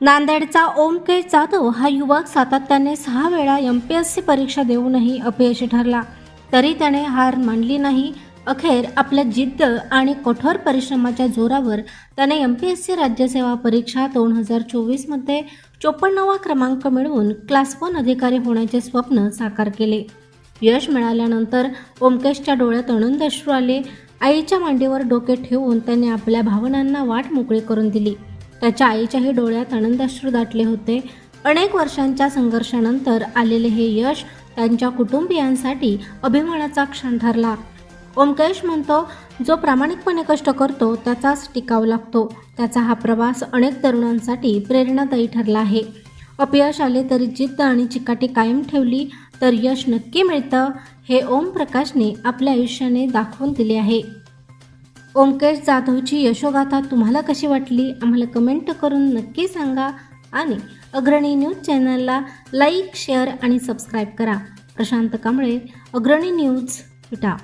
नांदेडचा ओमकेश जाधव हा युवक सातत्याने सहा वेळा एम पी एस सी परीक्षा देऊनही अपयशी ठरला. तरी त्याने हार मानली नाही. अखेर आपल्या जिद्द आणि कठोर परिश्रमाच्या जोरावर त्याने एम पी एस सी राज्यसेवा परीक्षा दोन हजार चोवीसमध्ये चोपन्नावा क्रमांक मिळवून क्लास वन अधिकारी होण्याचे स्वप्न साकार केले. यश मिळाल्यानंतर ओमकेशच्या डोळ्यात अनंद अश्रू आले. आईच्या मांडीवर डोके ठेवून त्याने आपल्या भावनांना वाट मोकळी करून दिली. त्याच्या आईच्याही डोळ्यात आनंदाश्रू दाटले होते. अनेक वर्षांच्या संघर्षानंतर आलेले हे यश त्यांच्या कुटुंबियांसाठी अभिमानाचा क्षण ठरला. ओमकेश म्हणतो जो प्रामाणिकपणे कष्ट करतो त्याचाच टिकाव लागतो. त्याचा हा प्रवास अनेक तरुणांसाठी प्रेरणादायी ठरला आहे. अपयश आले तरी जिद्द आणि चिकाटी कायम ठेवली तर यश नक्की मिळतं हे ओम प्रकाशने आपल्या आयुष्याने दाखवून दिले आहे. ओमकेश जाधवची यशोगाथा तुम्हाला कशी वाटली? आम्हाला कमेंट करून नक्की सांगा आणि अग्रणी न्यूज चॅनलला लाईक शेअर आणि सबस्क्राईब करा. प्रशांत कांबळे अग्रणी न्यूज विटा